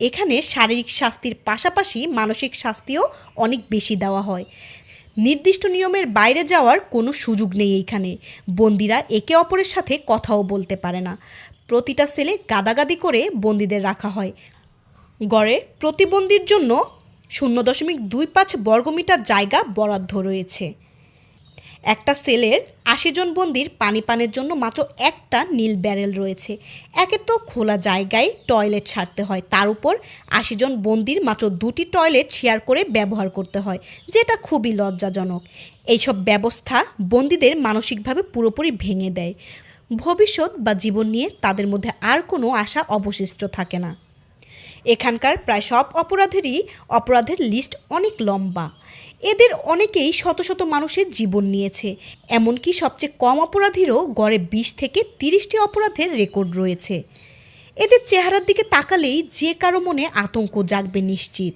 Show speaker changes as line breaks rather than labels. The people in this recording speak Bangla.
এখানে শারীরিক শাস্তির পাশাপাশি মানসিক শাস্তিও অনেক বেশি দেওয়া হয়। নির্দিষ্ট নিয়মের বাইরে যাওয়ার কোনো সুযোগ নেই এইখানে বন্দিরা একে অপরের সাথে কথাও বলতে পারে না। প্রতিটা সেলে গাদাগাদি করে বন্দিদের রাখা হয়। গড়ে প্রতিবন্ধীর জন্য শূন্য দশমিক দুই পাঁচ বর্গমিটার জায়গা বরাদ্দ রয়েছে। একটা সেলের আশি জন বন্দির পানি পানের জন্য মাত্র একটা নীল ব্যারেল রয়েছে। একে তো খোলা জায়গায় টয়লেট ছাড়তে হয়। তার উপর আশি জন বন্দির মাত্র দুটি টয়লেট শেয়ার করে ব্যবহার করতে হয়, যেটা খুবই লজ্জাজনক। এইসব ব্যবস্থা বন্দিদের মানসিকভাবে পুরোপুরি ভেঙে দেয়। ভবিষ্যৎ বা জীবন নিয়ে তাদের মধ্যে আর কোনো আশা অবশিষ্ট থাকে না। এখানকার প্রায় সব অপরাধেরই অপরাধের লিস্ট অনেক লম্বা। এদের অনেকেই শত শত মানুষের জীবন নিয়েছে। এমনকি সবচেয়ে কম অপরাধীরও গড়ে বিশ থেকে তিরিশটি অপরাধের রেকর্ড রয়েছে। এদের চেহারার দিকে তাকালেই যে কারও মনে আতঙ্ক জাগবে নিশ্চিত।